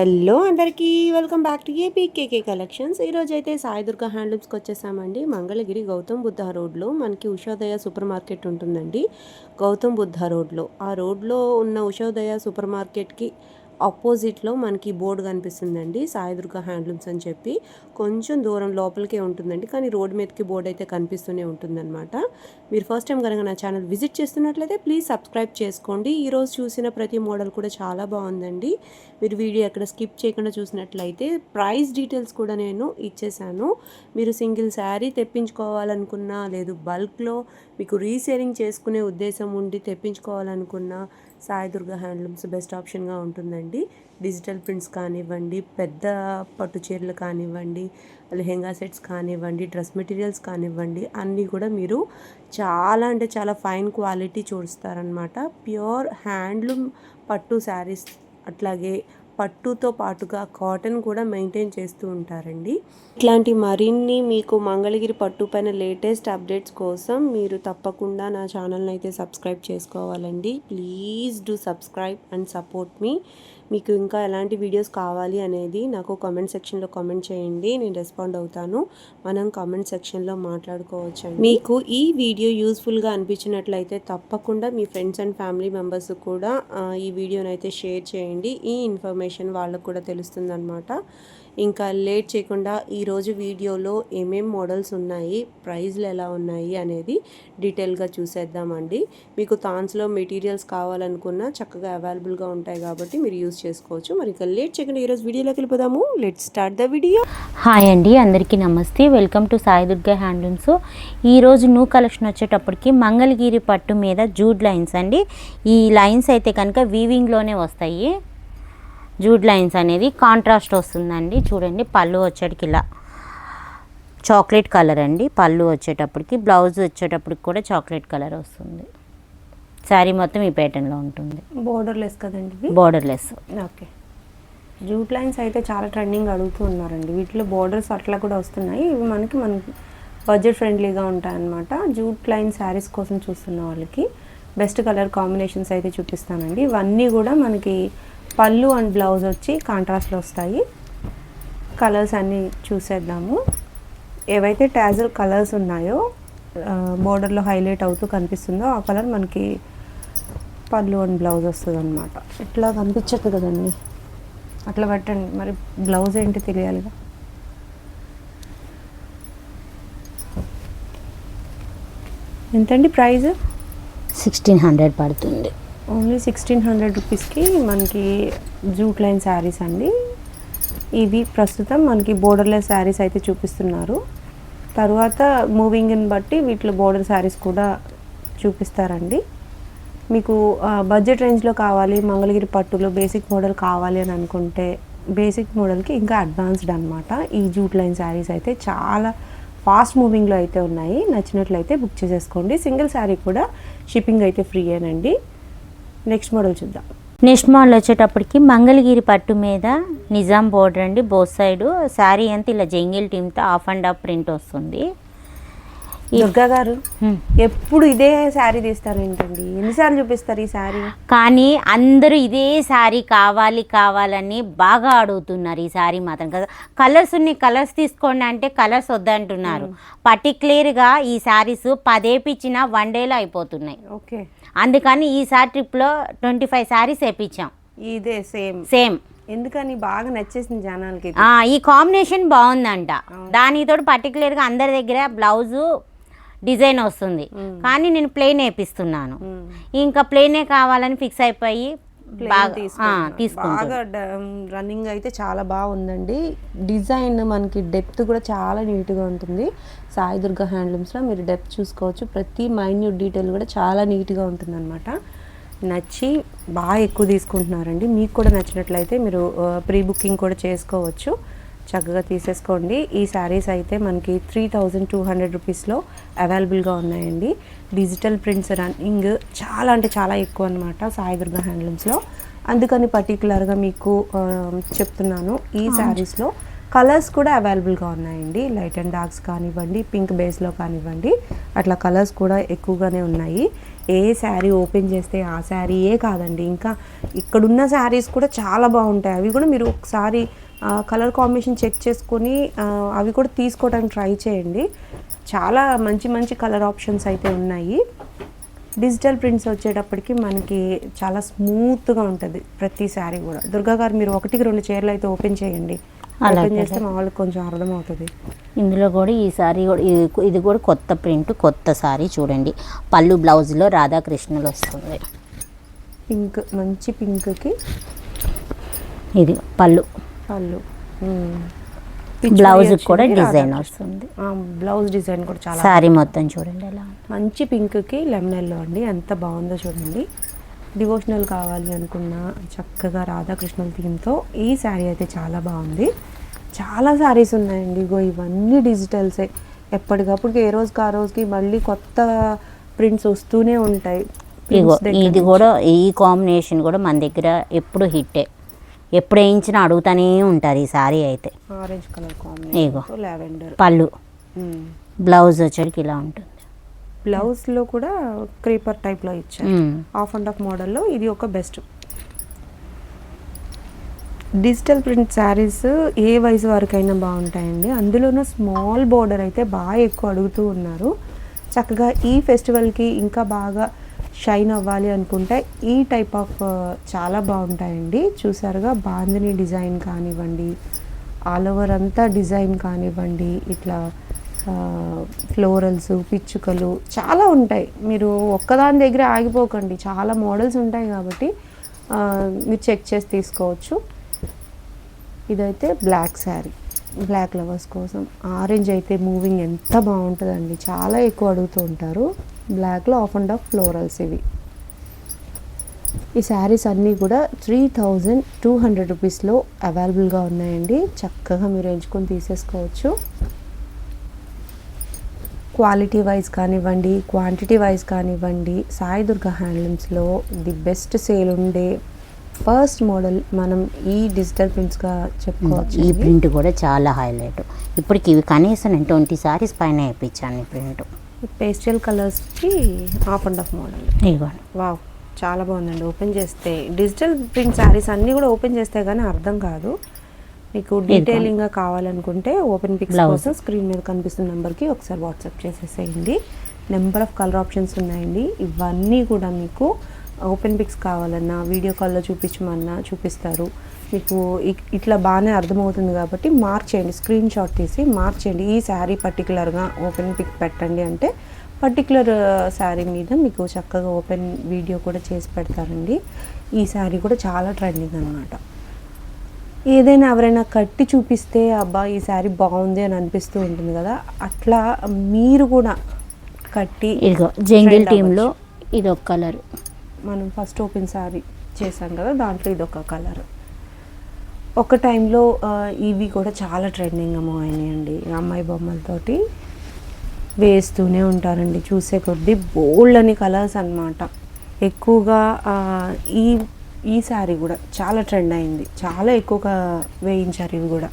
Hello అందరికీ welcome back to APKK collections. ఈరోజు అయితే సాయి దుర్గా హ్యాండ్లూమ్స్కి వచ్చేసామండి. మంగళగిరి గౌతమ్ బుద్ధ రోడ్లో మనకి ఉషోదయ సూపర్ మార్కెట్ ఉంటుందండి. గౌతమ్ బుద్ధ రోడ్లో. ఆ రోడ్లో ఉన్న ఉషోదయ సూపర్ మార్కెట్కి ఆపోజిట్లో మనకి బోర్డు కనిపిస్తుందండి. సాయిదుర్గ హ్యాండ్లూమ్స్ అని చెప్పి. కొంచెం దూరం లోపలికే ఉంటుందండి. కానీ రోడ్ మీదకి బోర్డు అయితే కనిపిస్తూనే ఉంటుందన్నమాట. మీరు ఫస్ట్ టైం కనుక నా ఛానల్ విజిట్ చేస్తున్నట్లయితే ప్లీజ్ సబ్స్క్రైబ్ చేసుకోండి. ఈరోజు చూసిన ప్రతి మోడల్ కూడా చాలా బాగుందండి. మీరు వీడియో ఎక్కడ స్కిప్ చేయకుండా చూసినట్లయితే ప్రైస్ డీటెయిల్స్ కూడా నేను ఇచ్చేసాను. మీరు సింగిల్ శారీ తెప్పించుకోవాలనుకున్నా లేదు బల్క్లో మీకు రీసేలింగ్ చేసుకునే ఉద్దేశం ఉండి తెప్పించుకోవాలనుకున్నా సాయి దుర్గా హ్యాండ్లూమ్స్ బెస్ట్ ఆప్షన్గా ఉంటుందండి. డిజిటల్ ప్రింట్స్ కానివ్వండి పెద్ద పట్టు చీరలు కానివ్వండి లెహెంగా సెట్స్ కానివ్వండి డ్రెస్ మెటీరియల్స్ కానివ్వండి అన్నీ కూడా మీరు చాలా అంటే చాలా ఫైన్ క్వాలిటీ చూస్తారనమాట ప్యూర్ హ్యాండ్లూమ్ పట్టు శారీస్ అట్లాగే పట్టుతో పాటుగా కాటన్ కూడా మెయింటైన్ చేస్తూ ఉంటారండి. ఇట్లాంటి మరిన్ని మీకు మంగళగిరి పట్టు పైన లేటెస్ట్ అప్డేట్స్ కోసం మీరు తప్పకుండా నా ఛానల్ని అయితే సబ్స్క్రైబ్ చేసుకోవాలండి. Please do subscribe and support me. మీకు ఇంకా ఎలాంటి వీడియోస్ కావాలి అనేది నాకు కామెంట్ సెక్షన్లో కామెంట్ చేయండి. నేను రెస్పాండ్ అవుతాను. మనం కామెంట్ సెక్షన్లో మాట్లాడుకోవచ్చు మీకు ఈ వీడియో యూస్ఫుల్గా అనిపించినట్లయితే తప్పకుండా మీ ఫ్రెండ్స్ అండ్ ఫ్యామిలీ మెంబర్స్ కూడా ఈ వీడియోని అయితే షేర్ చేయండి. ఈ ఇన్ఫర్మేషన్ వాళ్ళకు కూడా తెలుస్తుంది అనమాట ఇంకా లేట్ చేయకుండా ఈరోజు వీడియోలో ఏమేం మోడల్స్ ఉన్నాయి ప్రైజ్లు ఎలా ఉన్నాయి అనేది డీటెయిల్గా చూసేద్దామండి. మీకు థాన్స్లో మెటీరియల్స్ కావాలనుకున్నా చక్కగా అవైలబుల్గా ఉంటాయి కాబట్టి మీరు యూస్ చేసుకోవచ్చు. మరి ఇంకా లేట్ చేయకుండా ఈరోజు వీడియోలోకి వెళ్ళిపోదాము. Let start the video. Hi అండి అందరికీ నమస్తే. Welcome to Sai Durga handlooms. ఈరోజు న్యూ కలెక్షన్ వచ్చేటప్పటికి మంగళగిరి పట్టు మీద జూడ్ లైన్స్ అండి. ఈ లైన్స్ అయితే కనుక వీవింగ్లోనే వస్తాయి. జూడ్ లైన్స్ అనేది కాంట్రాస్ట్ వస్తుందండి. చూడండి పళ్ళు వచ్చేటికి ఇలా చాక్లెట్ కలర్ అండి. పళ్ళు వచ్చేటప్పటికి బ్లౌజ్ వచ్చేటప్పటికి కూడా చాక్లెట్ కలర్ వస్తుంది. శారీ మొత్తం ఈ ప్యాటర్న్లో ఉంటుంది. బోర్డర్లెస్ కదండి బోర్డర్లెస్ ఓకే. జూట్ లైన్స్ అయితే చాలా ట్రెండింగ్ అడుగుతూ ఉన్నారండి. వీటిలో బోర్డర్స్ అట్లా కూడా వస్తున్నాయి. ఇవి మనకి మనకి బడ్జెట్ ఫ్రెండ్లీగా ఉంటాయన్నమాట. జూట్ లైన్ శారీస్ కోసం చూస్తున్న వాళ్ళకి బెస్ట్ కలర్ కాంబినేషన్స్ అయితే చూపిస్తానండి. ఇవన్నీ కూడా మనకి పళ్ళు అండ్ బ్లౌజ్ వచ్చి కాంట్రాస్ట్లో వస్తాయి. కలర్స్ అన్నీ చూసేద్దాము. ఏవైతే టాజల్ కలర్స్ ఉన్నాయో బోర్డర్లో హైలైట్ అవుతూ కనిపిస్తుందో ఆ కలర్ మనకి పళ్ళు అండ్ బ్లౌజ్ వస్తుంది అనమాట ఇట్లా కనిపించదు కదండి? అట్లా పెట్టండి. మరి బ్లౌజ్ ఏంటి తెలియాలిగా ఎంతండి ప్రైజ్? సిక్స్టీన్ హండ్రెడ్ పడుతుంది. ఓన్లీ సిక్స్టీన్ హండ్రెడ్ రూపీస్కి మనకి జూట్ లైన్ శారీస్ అండి. ఇవి ప్రస్తుతం మనకి బోర్డర్లెస్ శారీస్ అయితే చూపిస్తున్నారు. తర్వాత మూవింగ్ని బట్టి వీటిలో బోర్డర్ శారీస్ కూడా చూపిస్తారండి. మీకు బడ్జెట్ రేంజ్లో కావాలి మంగళగిరి పట్టులో బేసిక్ మోడల్ కావాలి అని అనుకుంటే బేసిక్ మోడల్కి ఇంకా అడ్వాన్స్డ్ అనమాట ఈ జూట్ లైన్ శారీస్ అయితే చాలా ఫాస్ట్ మూవింగ్లో అయితే ఉన్నాయి. నచ్చినట్లయితే బుక్ చేసేసుకోండి. సింగిల్ శారీ కూడా షిప్పింగ్ అయితే ఫ్రీయేనండి నెక్స్ట్ మోడల్ చూద్దాం. నెక్స్ట్ మోడల్ వచ్చేటప్పటికి మంగళగిరి పట్టు మీద నిజాం బోర్డర్ అండి. బోత్ సైడ్ శారీ అంతా ఇలా జంగిల్ టీమ్తో ఆఫ్ అండ్ ఆఫ్ ప్రింట్ వస్తుంది. దుర్గా గారు హ్మ్. ఎప్పుడు ఇదే శారీ తీస్తారు ఏంటండి? ఎన్నిసార్లు చూపిస్తారు ఈ శారీ కానీ అందరూ ఇదే శారీ కావాలి కావాలని బాగా అడుగుతున్నారు. ఈ శారీ మాత్రం కదా. కలర్స్ ఉన్నాయి కలర్స్ తీసుకోండి అంటే కలర్స్ వద్దంటున్నారు. పర్టికులర్గా ఈ శారీస్ పదేపిచ్చిన వన్ డేలో అయిపోతున్నాయి. ఓకే అందుకని ఈసారి ట్రిప్లో ట్వంటీ ఫైవ్ శారీస్ వేపించాం ఇదే సేమ్. సేమ్. ఎందుకని బాగా నచ్చేసింది జనాలకి ఈ కాంబినేషన్ బాగుందంట. దానితో పర్టికులర్గా అందరి దగ్గర బ్లౌజు డిజైన్ వస్తుంది. కానీ నేను ప్లెయిన్ వేపిస్తున్నాను. ఇంకా ప్లెయినే కావాలని ఫిక్స్ అయిపోయి బాగా రన్నింగ్ అయితే చాలా బాగుందండి. డిజైన్ మనకి డెప్త్ కూడా చాలా నీట్గా ఉంటుంది. సాయి దుర్గా హ్యాండ్లూమ్స్లో మీరు డెప్త్ చూసుకోవచ్చు. ప్రతి మైన్యూట్ డీటెయిల్ కూడా చాలా నీట్గా ఉంటుంది నచ్చి బాగా ఎక్కువ తీసుకుంటున్నారండి. మీకు కూడా నచ్చినట్లయితే మీరు ప్రీ బుకింగ్ కూడా చేసుకోవచ్చు. చక్కగా తీసేసుకోండి. ఈ శారీస్ అయితే మనకి త్రీ థౌజండ్ టూ హండ్రెడ్ రూపీస్లో అవైలబుల్గా ఉన్నాయండి. డిజిటల్ ప్రింట్స్ రన్నింగ్ చాలా అంటే చాలా ఎక్కువ అనమాట సాయి దుర్గా హ్యాండ్లూమ్స్లో. అందుకని పర్టికులర్గా మీకు చెప్తున్నాను ఈ శారీస్లో కలర్స్ కూడా అవైలబుల్గా ఉన్నాయండి. లైట్ అండ్ డార్క్స్ కానివ్వండి పింక్ బేస్లో కానివ్వండి అట్లా కలర్స్ కూడా ఎక్కువగానే ఉన్నాయి. ఏ శారీ ఓపెన్ చేస్తే ఆ శారీయే కాదండి. ఇంకా ఇక్కడున్న శారీస్ కూడా చాలా బాగుంటాయి. అవి కూడా మీరు ఒకసారి కలర్ కాంబినేషన్ చెక్ చేసుకొని అవి కూడా తీసుకోవడానికి ట్రై చేయండి. చాలా మంచి మంచి కలర్ ఆప్షన్స్ అయితే ఉన్నాయి. డిజిటల్ ప్రింట్స్ వచ్చేటప్పటికి మనకి చాలా స్మూత్గా ఉంటుంది ప్రతి శారీ కూడా. దుర్గా గారు మీరు ఒకటికి రెండు చీరలు అయితే ఓపెన్ చేయండి. ఓపెన్ చేస్తే మా వాళ్ళకి కొంచెం అర్థమవుతుంది. ఇందులో కూడా ఈ సారీ కూడా ఇది- ఇది కూడా కొత్త ప్రింట్ కొత్త సారీ చూడండి. పళ్ళు బ్లౌజ్లో రాధాకృష్ణులు వస్తుంది. పింక్ మంచి పింక్కి ఇది పళ్ళు. పళ్ళు. బ్లౌజ్ కూడా డిజైన్ వస్తుంది. బ్లౌజ్ డిజైన్ కూడా చాలా సారీ మొత్తం చూడండి ఎలా. మంచి పింక్కి లెమన్ ఎల్లో అండి. ఎంత బాగుందో చూడండి. డివోషనల్ కావాలి అనుకున్న చక్కగా రాధాకృష్ణుల థీమ్తో ఈ శారీ అయితే చాలా బాగుంది. చాలా శారీస్ ఉన్నాయండి. ఇగో ఇవన్నీ డిజిటల్సే ఎప్పటికప్పుడు ఏ రోజుకి ఆ రోజుకి మళ్ళీ కొత్త ప్రింట్స్ వస్తూనే ఉంటాయి. ఇగో ఇది కూడా ఈ కాంబినేషన్ కూడా మన దగ్గర ఎప్పుడు హిట్టే ఎప్పుడు వేయించినా అడుగుతానే ఉంటారు ఈ సారీ అయితే. ఆరెంజ్ కలర్ ఇగో. లావెండర్. పళ్ళు. బ్లౌజ్ వచ్చేటికి ఇలా ఉంటుంది. బ్లౌజ్లో కూడా క్రీపర్ టైప్లో ఇచ్చారు. ఆఫ్ అండ్ ఆఫ్ మోడల్లో ఇది ఒక బెస్ట్. డిజిటల్ ప్రింట్ శారీస్ ఏ వయసు వరకైనా బాగుంటాయండి. అందులోనూ స్మాల్ బోర్డర్ అయితే బాగా ఎక్కువ అడుగుతూ ఉన్నారు. చక్కగా ఈ ఫెస్టివల్కి ఇంకా బాగా షైన్ అవ్వాలి అనుకుంటే ఈ టైప్ ఆఫ్ చాలా బాగుంటాయండి. చూసారుగా బాందిని డిజైన్ కానివ్వండి ఆల్ ఓవర్ అంతా డిజైన్ కానివ్వండి ఇట్లా ఫ్లోరల్స్ పిచ్చుకలు చాలా ఉంటాయి. మీరు ఒక్కదాని దగ్గర ఆగిపోకండి. చాలా మోడల్స్ ఉంటాయి కాబట్టి మీరు చెక్ చేసి తీసుకోవచ్చు. ఇదైతే బ్లాక్ శారీ. బ్లాక్ లవర్స్ కోసం. ఆరెంజ్ అయితే మూవింగ్ ఎంత బాగుంటుందండి. చాలా ఎక్కువ అడుగుతూ ఉంటారు. బ్లాక్లో ఆఫ్ అండ్ ఆఫ్ ఫ్లోరల్స్ ఇవి. ఈ శారీస్ అన్నీ కూడా త్రీ థౌజండ్ టూ హండ్రెడ్ రూపీస్లో అవైలబుల్గా ఉన్నాయండి. చక్కగా మీరు ఎంచుకొని తీసేసుకోవచ్చు. క్వాలిటీ వైజ్ కానివ్వండి క్వాంటిటీ వైజ్ కానివ్వండి సాయి దుర్గా హ్యాండ్లూమ్స్లో ది బెస్ట్ సేల్ ఉండే ఫస్ట్ మోడల్ మనం ఈ డిజిటల్ ప్రింట్స్గా చెప్పుకోవచ్చు ఈ ప్రింట్ కూడా చాలా హైలైట్. ఇప్పటికి ఇవి కనీసం నేను ట్వంటీ సారీస్ పైన వేయించాను ఈ ప్రింట్. పేస్టల్ కలర్స్కి ఆఫ్ అండ్ ఆఫ్ మోడల్. ఇవ్వండి వావ్ చాలా బాగుందండి. ఓపెన్ చేస్తే డిజిటల్ ప్రింట్ శారీస్ అన్నీ కూడా ఓపెన్ చేస్తే కానీ అర్థం కాదు. మీకు డీటెయిలింగ్గా కావాలనుకుంటే ఓపెన్ పిక్స్. కోసం స్క్రీన్ మీద కనిపిస్తున్న నెంబర్కి ఒకసారి వాట్సాప్ చేసేసేయండి. నెంబర్ ఆఫ్ కలర్ ఆప్షన్స్ ఉన్నాయండి. ఇవన్నీ కూడా మీకు ఓపెన్ పిక్స్ కావాలన్నా వీడియో కాల్లో చూపించమన్నా చూపిస్తారు. మీకు ఇట్లా బాగానే అర్థమవుతుంది కాబట్టి మార్క్ చేయండి స్క్రీన్ షాట్ తీసి మార్క్ చేయండి ఈ శారీ పర్టికులర్గా ఓపెన్ పిక్ పెట్టండి అంటే పర్టికులర్ శారీ మీద మీకు చక్కగా ఓపెన్ వీడియో కూడా చేసి పెడతారండి. ఈ శారీ కూడా చాలా ట్రెండింగ్ అనమాట ఏదైనా ఎవరైనా కట్టి చూపిస్తే అబ్బా ఈ శారీ బాగుంది అని అనిపిస్తూ ఉంటుంది కదా అట్లా మీరు కూడా కట్టి ఇదిగో జంగిల్ టీంలో ఇది ఒక కలర్. మనం ఫస్ట్ ఓపెన్ శారీ చేసాం కదా దాంట్లో ఇది ఒక కలర్ ఒక టైంలో ఇవి కూడా చాలా ట్రెండింగ్ అయినాయండి అమ్మాయి బొమ్మలతోటి. వేస్తూనే ఉంటారండి చూసే కొద్దీ బోల్డ్ అని కలర్స్ అన్నమాట. ఎక్కువగా ఈ ఈ శారీ కూడా చాలా ట్రెండ్ అయింది చాలా ఎక్కువగా వేయించారు ఇవి కూడా.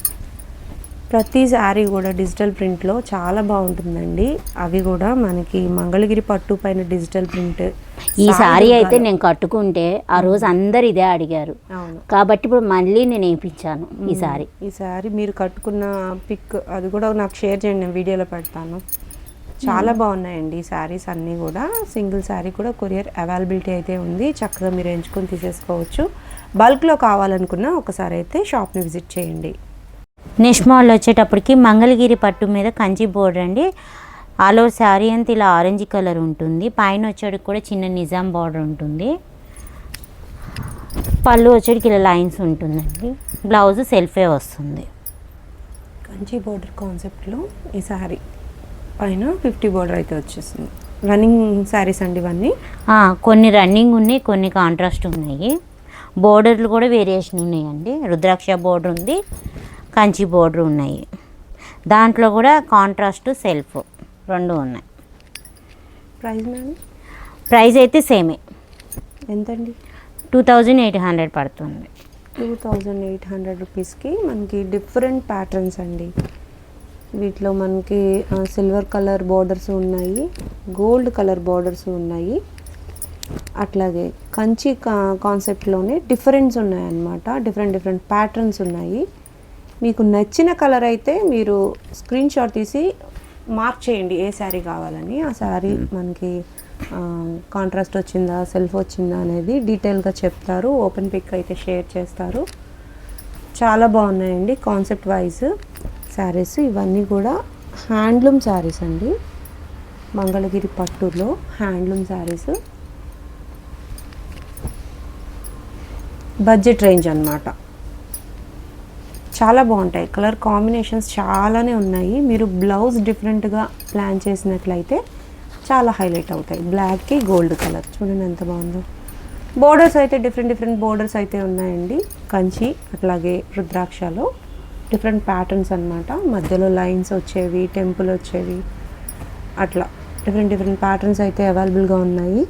ప్రతి శారీ కూడా డిజిటల్ ప్రింట్లో చాలా బాగుంటుందండి. అవి కూడా మనకి మంగళగిరి పట్టు పైన డిజిటల్ ప్రింట్ ఈ సారీ అయితే నేను కట్టుకుంటే ఆ రోజు అందరు ఇదే అడిగారు. కాబట్టి ఇప్పుడు మళ్ళీ నేను వేయించాను ఈ సారీ. ఈ శారీ మీరు కట్టుకున్న పిక్ అది కూడా నాకు షేర్ చేయండి నేను వీడియోలో పెడతాను. చాలా బాగున్నాయండి ఈ శారీస్ అన్నీ కూడా. సింగిల్ శారీ కూడా కొరియర్ అవైలబిలిటీ అయితే ఉంది. చక్కగా మీరు ఎంచుకొని తీసేసుకోవచ్చు. బల్క్లో కావాలనుకున్న ఒకసారి అయితే షాప్ని విజిట్ చేయండి. నెక్స్ట్ మోడల్ వచ్చేటప్పటికి మంగళగిరి పట్టు మీద కంచి బోర్డర్ అండి. ఆల్ ఓవర్ శారీ అంతా ఇలా ఆరెంజ్ కలర్ ఉంటుంది. పైన వచ్చేటికి కూడా చిన్న నిజాం బార్డర్ ఉంటుంది. పళ్ళు వచ్చేటికి ఇలా లైన్స్ ఉంటుందండి. బ్లౌజ్ సెల్ఫే వస్తుంది. కంచి బోర్డర్ కాన్సెప్ట్లో ఈ శారీ పైన ఫిఫ్టీ బోర్డర్ అయితే వచ్చేసింది. రన్నింగ్ శారీస్ అండి ఇవన్నీ? కొన్ని రన్నింగ్ ఉన్నాయి కొన్ని కాంట్రాస్ట్ ఉన్నాయి. బోర్డర్లు కూడా వేరియేషన్ ఉన్నాయండి. రుద్రాక్ష బోర్డర్ ఉంది కంచి బోర్డర్ ఉన్నాయి. దాంట్లో కూడా కాంట్రాస్ట్ సెల్ఫ్. రెండు ఉన్నాయి. ప్రైస్ మేడం ప్రైస్ అయితే సేమే. ఎంతండి? టూ థౌజండ్ ఎయిట్ హండ్రెడ్ పడుతుంది. టూ థౌజండ్ ఎయిట్ హండ్రెడ్ రూపీస్కి మనకి డిఫరెంట్ ప్యాటర్న్స్ అండి. వీటిలో మనకి సిల్వర్ కలర్ బోర్డర్స్ ఉన్నాయి గోల్డ్ కలర్ బోర్డర్స్ ఉన్నాయి. అట్లాగే కంచి కా- కాన్సెప్ట్లోనే డిఫరెన్స్ ఉన్నాయన్నమాట. డిఫరెంట్ డిఫరెంట్ ప్యాటర్న్స్ ఉన్నాయి. మీకు నచ్చిన కలర్ అయితే మీరు స్క్రీన్ షాట్ తీసి మార్క్ చేయండి ఏ శారీ కావాలని. ఆ శారీ మనకి కాంట్రాస్ట్ వచ్చిందా సెల్ఫ్ వచ్చిందా అనేది డీటెయిల్గా చెప్తారు. ఓపెన్ పిక్ అయితే షేర్ చేస్తారు. చాలా బాగున్నాయండి కాన్సెప్ట్ వైజ్ శారీస్ ఇవన్నీ కూడా హ్యాండ్లూమ్ శారీస్ అండి. మంగళగిరి పట్టులో హ్యాండ్లూమ్ శారీస్ బడ్జెట్ రేంజ్ అన్నమాట. చాలా బాగుంటాయి. కలర్ కాంబినేషన్స్ చాలానే ఉన్నాయి. మీరు బ్లౌజ్ డిఫరెంట్గా ప్లాన్ చేసినట్లయితే చాలా హైలైట్ అవుతాయి. బ్లాక్కి గోల్డ్ కలర్ చూడండి ఎంత బాగుందో. బోర్డర్స్ అయితే డిఫరెంట్ డిఫరెంట్ బోర్డర్స్ అయితే ఉన్నాయండి. కంచి అట్లాగే రుద్రాక్షలో డిఫరెంట్ ప్యాటర్న్స్ అన్నమాట. మధ్యలో లైన్స్ వచ్చేవి టెంపుల్ వచ్చేవి అట్లా డిఫరెంట్ డిఫరెంట్ ప్యాటర్న్స్ అయితే అవైలబుల్గా ఉన్నాయి.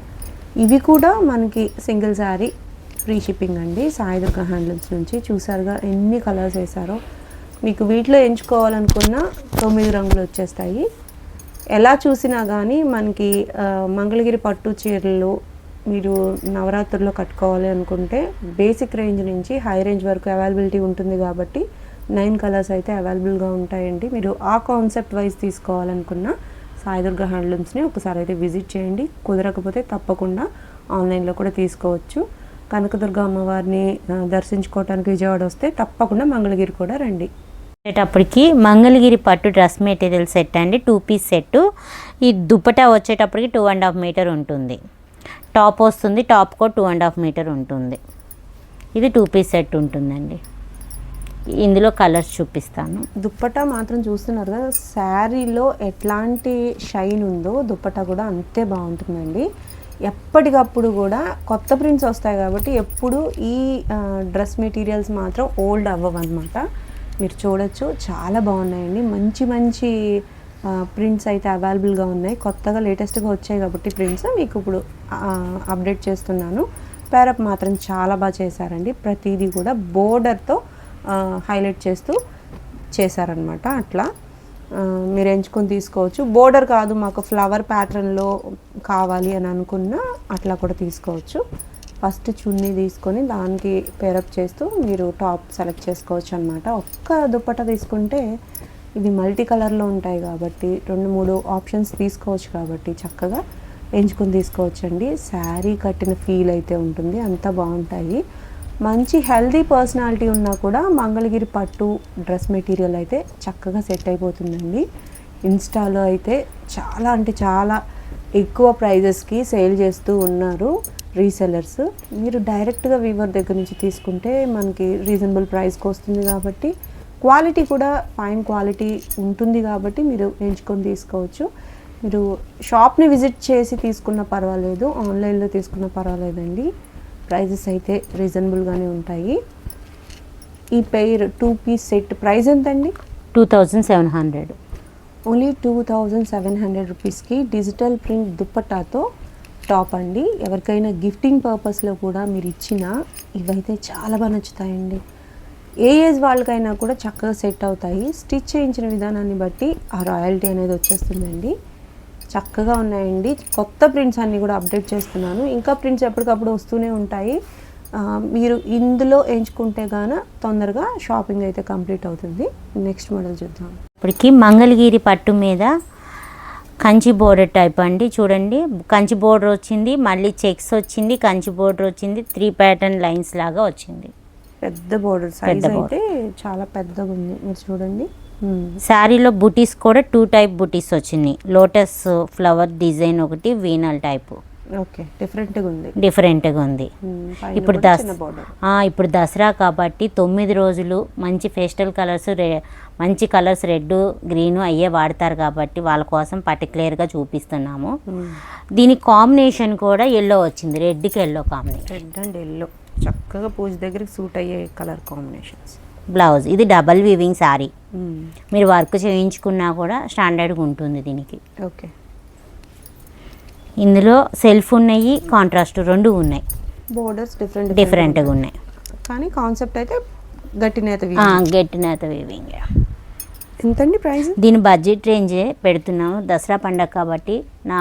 ఇవి కూడా మనకి సింగిల్ శారీ ఫ్రీ షిప్పింగ్ అండి. సాయి దుర్గా హ్యాండ్లూమ్స్ నుంచి చూసారుగా ఎన్ని కలర్స్ వేశారో. మీకు వీటిలో ఎంచుకోవాలనుకున్న తొమ్మిది రంగులు వచ్చేస్తాయి. ఎలా చూసినా కానీ మనకి మంగళగిరి పట్టు చీరలు మీరు నవరాత్రుల్లో కట్టుకోవాలి అనుకుంటే బేసిక్ రేంజ్ నుంచి హై రేంజ్ వరకు అవైలబిలిటీ ఉంటుంది కాబట్టి నైన్ కలర్స్ అయితే అవైలబుల్గా ఉంటాయండి. మీరు ఆ కాన్సెప్ట్ వైజ్ తీసుకోవాలనుకున్న సాయిదుర్గ హ్యాండ్లూమ్స్ని ఒకసారి అయితే విజిట్ చేయండి. కుదరకపోతే తప్పకుండా ఆన్లైన్లో కూడా తీసుకోవచ్చు. కనకదుర్గ అమ్మవారిని దర్శించుకోవటానికి విజయవాడ వస్తే తప్పకుండా మంగళగిరి కూడా రండి. వచ్చేటప్పటికి మంగళగిరి పట్టు డ్రెస్ మెటీరియల్ సెట్ అండి. టూ పీస్ సెట్ ఈ దుపటా వచ్చేటప్పటికి టూ అండ్ హాఫ్ మీటర్ ఉంటుంది. టాప్ వస్తుంది టాప్ కూడా టూ అండ్ హాఫ్ మీటర్ ఉంటుంది. ఇది టూ పీస్ సెట్ ఉంటుందండి. ఇందులో కలర్స్ చూపిస్తాను. దుప్పటా మాత్రం చూస్తున్నారు కదా శారీలో ఎట్లాంటి షైన్ ఉందో దుప్పటా కూడా అంతే బాగుంటుందండి. ఎప్పటికప్పుడు కూడా కొత్త ప్రింట్స్ వస్తాయి కాబట్టి ఎప్పుడు ఈ డ్రెస్ మెటీరియల్స్ మాత్రం ఓల్డ్ అవ్వవు అనమాట మీరు చూడొచ్చు చాలా బాగున్నాయండి. మంచి మంచి ప్రింట్స్ అయితే అవైలబుల్గా ఉన్నాయి. కొత్తగా లేటెస్ట్గా వచ్చాయి కాబట్టి ప్రింట్స్ మీకు ఇప్పుడు అప్డేట్ చేస్తున్నాను. పేరప్ మాత్రం చాలా బాగా చేశారండి. ప్రతిదీ కూడా బోర్డర్తో హైలైట్ చేస్తూ చేశారనమాట అట్లా మీరు ఎంచుకొని తీసుకోవచ్చు. బోర్డర్ కాదు మాకు ఫ్లవర్ ప్యాటర్న్లో కావాలి అని అనుకున్నా అట్లా కూడా తీసుకోవచ్చు. ఫస్ట్ చున్నీ తీసుకొని దానికి పేరప్ చేస్తూ మీరు టాప్ సెలెక్ట్ చేసుకోవచ్చు అనమాట ఒక్క దుప్పట తీసుకుంటే ఇవి మల్టీ కలర్లో ఉంటాయి కాబట్టి రెండు మూడు ఆప్షన్స్ తీసుకోవచ్చు కాబట్టి చక్కగా ఎంచుకొని తీసుకోవచ్చండి. శారీ కట్టిన ఫీల్ అయితే ఉంటుంది. అంత బాగుంటాయి. మంచి హెల్దీ పర్సనాలిటీ ఉన్నా కూడా మంగళగిరి పట్టు డ్రెస్ మెటీరియల్ అయితే చక్కగా సెట్ అయిపోతుందండి. ఇన్స్టాలో అయితే చాలా అంటే చాలా ఎక్కువ ప్రైజెస్కి సేల్ చేస్తూ ఉన్నారు రీసెలర్స్ మీరు డైరెక్ట్గా వీవర్ దగ్గర నుంచి తీసుకుంటే మనకి రీజనబుల్ ప్రైస్కి వస్తుంది కాబట్టి క్వాలిటీ కూడా ఫైన్ క్వాలిటీ ఉంటుంది కాబట్టి మీరు ఎంచుకొని తీసుకోవచ్చు. మీరు షాప్ని విజిట్ చేసి తీసుకున్న పర్వాలేదు ఆన్లైన్లో తీసుకున్న పర్వాలేదండి. ప్రైజెస్ అయితే రీజనబుల్గానే ఉంటాయి. ఈ pair two piece set price ఎంతండి? Two thousand seven hundred. Only two thousand seven hundred రూపీస్కి డిజిటల్ ప్రింట్ దుప్పటాతో టాప్ అండి. ఎవరికైనా గిఫ్టింగ్ పర్పస్లో కూడా మీరు ఇచ్చిన ఇవైతే చాలా బాగా నచ్చుతాయండి. ఏ ఏజ్ వాళ్ళకైనా కూడా చక్కగా సెట్ అవుతాయి. స్టిచ్ చేయించిన విధానాన్ని బట్టి ఆ రాయల్టీ అనేది వచ్చేస్తుందండి. చక్కగా ఉన్నాయండి. కొత్త ప్రింట్స్ అన్నీ కూడా అప్డేట్ చేస్తున్నాను. ఇంకా ప్రింట్స్ ఎప్పటికప్పుడు వస్తూనే ఉంటాయి. మీరు ఇందులో ఎంచుకుంటే గాన తొందరగా షాపింగ్ అయితే కంప్లీట్ అవుతుంది. నెక్స్ట్ మోడల్ చూద్దాం. ఇప్పటికి మంగళగిరి పట్టు మీద కంచి బోర్డర్ టైప్ అండి. చూడండి. కంచి బోర్డర్ వచ్చింది. మళ్ళీ చెక్స్ వచ్చింది. కంచి బోర్డర్ వచ్చింది. త్రీ ప్యాటర్న్ లైన్స్ లాగా వచ్చింది. పెద్ద బోర్డర్ సైజ్ అయితే చాలా పెద్దగా ఉంది మీరు చూడండి. శారీలో బుటీస్ కూడా టూ టైప్ బుటీస్ వచ్చినాయి లోటస్ ఫ్లవర్ డిజైన్ ఒకటి వీనల్ టైప్. ఓకే డిఫరెంట్గా ఉంది. డిఫరెంట్గా ఉంది. ఇప్పుడు కూడా దస్ చిన్న బోర్డర్ ఆ, ఇప్పుడు దసరా కాబట్టి తొమ్మిది రోజులు మంచి ఫెస్టల్ కలర్స్ రె మంచి కలర్స్ రెడ్ గ్రీన్ అయ్యే వాడతారు కాబట్టి వాళ్ళ కోసం పర్టికులర్గా చూపిస్తున్నాము. దీని కాంబినేషన్ కూడా ఎల్లో వచ్చింది. రెడ్కి yellow combination. Red and yellow చక్కగా పూజ దగ్గరికి సూట్ అయ్యే కలర్ కాంబినేషన్స్. బ్లౌజ్. ఇది డబల్ వీవింగ్ శారీ మీరు వర్క్ చేయించుకున్నా కూడా స్టాండర్డ్గా ఉంటుంది దీనికి. ఓకే. ఇందులో సెల్ఫ్ ఉన్నాయి కాంట్రాస్ట్ రెండు ఉన్నాయి. బోర్డర్స్ డిఫరెంట్ డిఫరెంట్గా ఉన్నాయి. కానీ కాన్సెప్ట్ అయితే గట్టి నేత ఆ, గట్టి నేత వీవింగ్ ఎంతండి ప్రైస్? దీని బడ్జెట్ రేంజే పెడుతున్నాము. దసరా పండగ కాబట్టి నా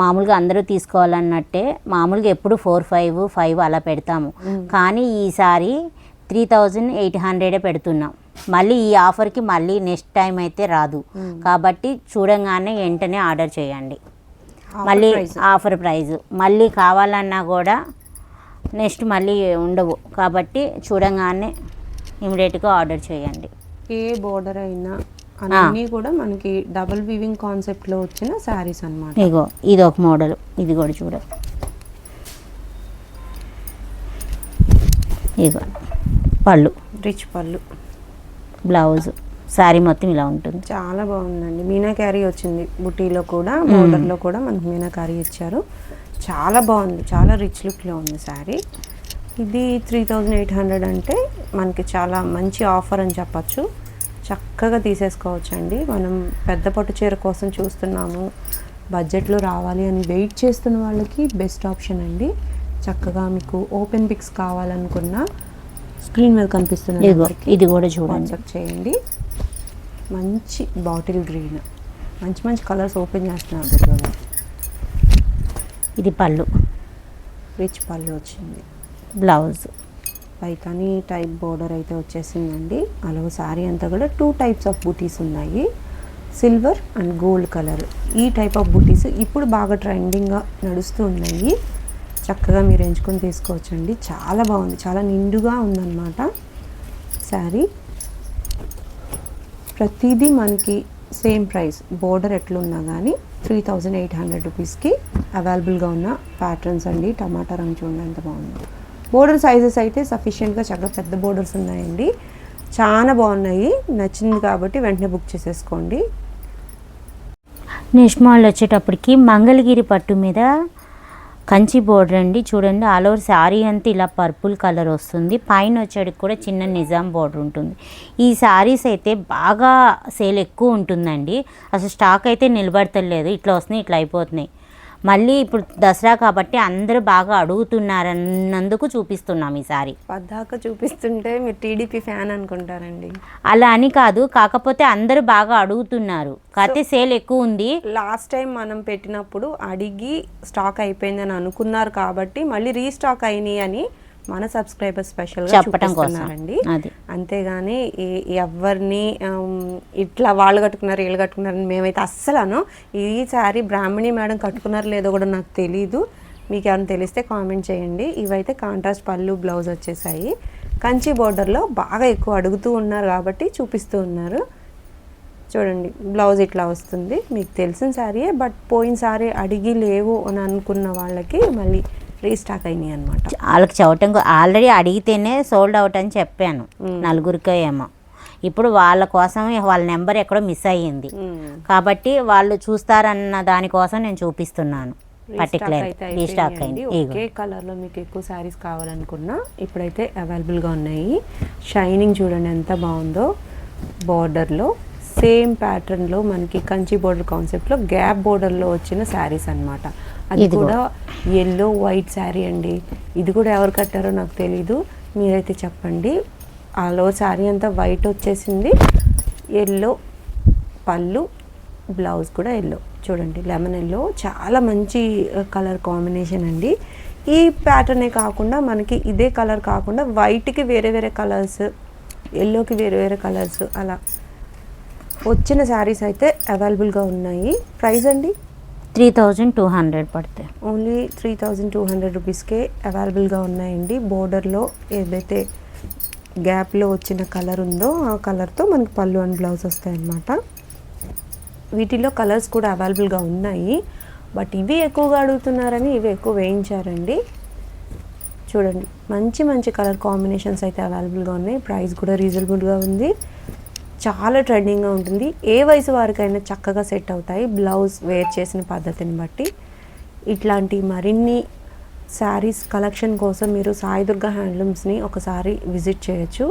మామూలుగా అందరూ తీసుకోవాలన్నట్టే మామూలుగా ఎప్పుడు ఫోర్ ఫైవ్ ఫైవ్ అలా పెడతాము. కానీ ఈసారి త్రీ థౌజండ్ ఎయిట్ హండ్రెడే పెడుతున్నాం. మళ్ళీ ఈ ఆఫర్కి మళ్ళీ నెక్స్ట్ టైం అయితే రాదు. కాబట్టి చూడంగానే వెంటనే ఆర్డర్ చేయండి. మళ్ళీ ఆఫర్ ప్రైజ్ మళ్ళీ కావాలన్నా కూడా నెక్స్ట్ మళ్ళీ ఉండవు. కాబట్టి చూడంగానే ఇమీడియట్గా ఆర్డర్ చేయండి. ఏ బోర్డర్ అయినా అన్నీ కూడా మనకి డబుల్ వీవింగ్ కాన్సెప్ట్లో వచ్చిన శారీస్ అన్నమాట. ఇగో ఇది ఒక మోడల్. ఇది కూడా చూడ. ఇగో. పళ్ళు. రిచ్ పళ్ళు. బ్లౌజ్. శారీ మొత్తం ఇలా ఉంటుంది. చాలా బాగుందండి. మీనాకారీ వచ్చింది బుటీలో కూడా బోర్డర్లో కూడా మనకి మీనాకారీ ఇచ్చారు. చాలా బాగుంది. చాలా రిచ్ లుక్లో ఉంది శారీ. ఇది త్రీ థౌజండ్ ఎయిట్ హండ్రెడ్ అంటే మనకి చాలా మంచి ఆఫర్ అని చెప్పచ్చు. చక్కగా తీసేసుకోవచ్చు అండి మనం పెద్ద పట్టు చీర కోసం చూస్తున్నాము. బడ్జెట్లో రావాలి అని వెయిట్ చేస్తున్న వాళ్ళకి బెస్ట్ ఆప్షన్ అండి. చక్కగా మీకు ఓపెన్ పిక్స్ కావాలనుకున్న స్క్రీన్ మీద ఇదిగో నెంబర్కి ఇది కూడా చూడండి. వాట్సాప్ చేయండి. మంచి బాటిల్ గ్రీన్. మంచి మంచి కలర్స్ ఓపెన్ చేస్తున్నారు. ఇది పళ్ళు. రిచ్ పళ్ళు వచ్చింది. బ్లౌజ్. పైకాని టైప్ బోర్డర్ అయితే వచ్చేసిందండి. అలాగే శారీ అంతా కూడా టూ టైప్స్ ఆఫ్ బూటీస్ ఉన్నాయి. Silver and gold colour. ఈ టైప్ ఆఫ్ బూటీస్ ఇప్పుడు బాగా ట్రెండింగ్గా నడుస్తూ ఉన్నాయి. చక్కగా మీరు ఎంచుకొని తీసుకోవచ్చండి. చాలా బాగుంది. చాలా నిండుగా ఉందన్నమాట శారీ. ప్రతిదీ మనకి సేమ్ ప్రైస్. బోర్డర్ ఎట్లున్నా కానీ త్రీ థౌజండ్ ఎయిట్ హండ్రెడ్ రూపీస్కి అవైలబుల్గా ఉన్న ప్యాటర్న్స్ అండి. టమాటా రంగు చూడండి ఎంత బాగుంది. బోర్డర్ సైజెస్ అయితే సఫిషియెంట్గా చక్కగా పెద్ద బోర్డర్స్ ఉన్నాయండి. చాలా బాగున్నాయి. నచ్చింది కాబట్టి వెంటనే బుక్ చేసేసుకోండి. నెక్స్ట్ మోడల్ వచ్చేటప్పటికి మంగళగిరి పట్టు మీద కంచి బోర్డర్ అండి చూడండి ఆల్ ఓవర్ శారీ అంతా ఇలా పర్పుల్ కలర్ వస్తుంది. పైన వచ్చేటికి కూడా చిన్న నిజాం బోర్డర్ ఉంటుంది. ఈ శారీస్ అయితే బాగా సేల్ ఎక్కువ ఉంటుందండి. అసలు స్టాక్ అయితే నిలబడతలేదు. ఇట్లా వస్తున్నాయి ఇట్లా అయిపోతున్నాయి. మళ్ళీ ఇప్పుడు దసరా కాబట్టి అందరూ బాగా అడుగుతున్నారన్నందుకు చూపిస్తున్నాం ఈ సారీ పద్దాక చూపిస్తుంటే మీరు టీడీపీ ఫ్యాన్ అనుకుంటారండి. అలా అని కాదు కాకపోతే అందరూ బాగా అడుగుతున్నారు. కాకపోతే సేల్ ఎక్కువ ఉంది. లాస్ట్ టైం మనం పెట్టినప్పుడు అడిగి స్టాక్ అయిపోయిందని అనుకున్నారు కాబట్టి మళ్ళీ రీస్టాక్ అయినాయి అని మన సబ్స్క్రైబర్ స్పెషల్ అది. అంతేగాని ఎవరిని ఇట్లా వాళ్ళు కట్టుకున్నారు వీళ్ళు కట్టుకున్నారు అని మేమైతే అస్సలు అను ఈసారి బ్రాహ్మణి మేడం కట్టుకున్నారో లేదో కూడా నాకు తెలీదు. మీకు ఏమైనా తెలిస్తే కామెంట్ చేయండి. ఇవైతే కాంట్రాస్ట్ పళ్ళు బ్లౌజ్ వచ్చేసాయి. కంచి బోర్డర్లో బాగా ఎక్కువ అడుగుతూ ఉన్నారు కాబట్టి చూపిస్తూ ఉన్నారు. చూడండి బ్లౌజ్ ఇట్లా వస్తుంది. మీకు తెలిసిన శారీయే బట్ పోయిన సారీ అడిగి లేవు అని అనుకున్న వాళ్ళకి మళ్ళీ రీస్టాక్ అయినాయి అనమాట వాళ్ళకి చవటం ఆల్రెడీ అడిగితేనే సోల్డ్ అవుట్ అని చెప్పాను. నలుగురికో ఏమో. ఇప్పుడు వాళ్ళ కోసం వాళ్ళ నెంబర్ ఎక్కడో మిస్ అయ్యింది. కాబట్టి వాళ్ళు చూస్తారన్న దానికోసం నేను చూపిస్తున్నాను. పర్టికులర్ రీస్టాక్ అయింది. ఒకే కలర్లో మీకు ఎక్కువ శారీస్ కావాలనుకున్నా ఇప్పుడైతే అవైలబుల్గా ఉన్నాయి. షైనింగ్ చూడండి ఎంత బాగుందో. border లో సేమ్ ప్యాటర్న్లో మనకి కంచి బోర్డర్ కాన్సెప్ట్లో గ్యాప్ బోర్డర్లో వచ్చిన శారీస్ అన్నమాట. అది. కూడా ఎల్లో వైట్ శారీ అండి. ఇది కూడా ఎవరు కట్టారో నాకు తెలీదు. మీరైతే చెప్పండి. ఆలో శారీ అంతా వైట్ వచ్చేసింది. ఎల్లో పళ్ళు బ్లౌజ్ కూడా ఎల్లో చూడండి లెమన్ ఎల్లో చాలా మంచి కలర్ కాంబినేషన్ అండి. ఈ ప్యాటర్నే కాకుండా మనకి ఇదే కలర్ కాకుండా వైట్కి వేరే వేరే కలర్స్ ఎల్లోకి వేరే వేరే కలర్స్ అలా వచ్చిన శారీస్ అయితే అవైలబుల్గా ఉన్నాయి. ప్రైస్ అండి? త్రీ థౌజండ్ టూ హండ్రెడ్ పడతాయి only three thousand two hundred రూపీస్కే అవైలబుల్గా ఉన్నాయండి. బోర్డర్లో ఏదైతే గ్యాప్లో వచ్చిన కలర్ ఉందో ఆ కలర్తో మనకి పళ్ళు అండ్ బ్లౌజ్ వస్తాయన్నమాట. వీటిలో కలర్స్ కూడా అవైలబుల్గా ఉన్నాయి. బట్ ఇవి ఎక్కువగా అడుగుతున్నారని ఇవి ఎక్కువ వేయించారండి. చూడండి మంచి మంచి కలర్ కాంబినేషన్స్ అయితే అవైలబుల్గా ఉన్నాయి. ప్రైస్ కూడా రీజనబుల్గా ఉంది. చాలా ట్రెండింగ్గా ఉంటుంది. ఏ వయసు వారికైనా చక్కగా సెట్ అవుతాయి. బ్లౌజ్ వేర్ చేసిన పద్ధతిని బట్టి ఇట్లాంటి మరిన్ని శారీస్ కలెక్షన్ కోసం మీరు సాయిదుర్గ హ్యాండ్లూమ్స్ని ఒకసారి విజిట్ చేయొచ్చు.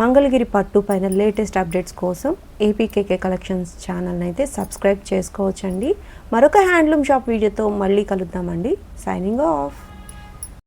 మంగళగిరి పట్టు పైన లేటెస్ట్ అప్డేట్స్ కోసం ఏపీకేకే కలెక్షన్స్ ఛానల్ని అయితే సబ్స్క్రైబ్ చేసుకోవచ్చండి. మరొక హ్యాండ్లూమ్ షాప్ వీడియోతో మళ్ళీ కలుద్దామండి. Signing off.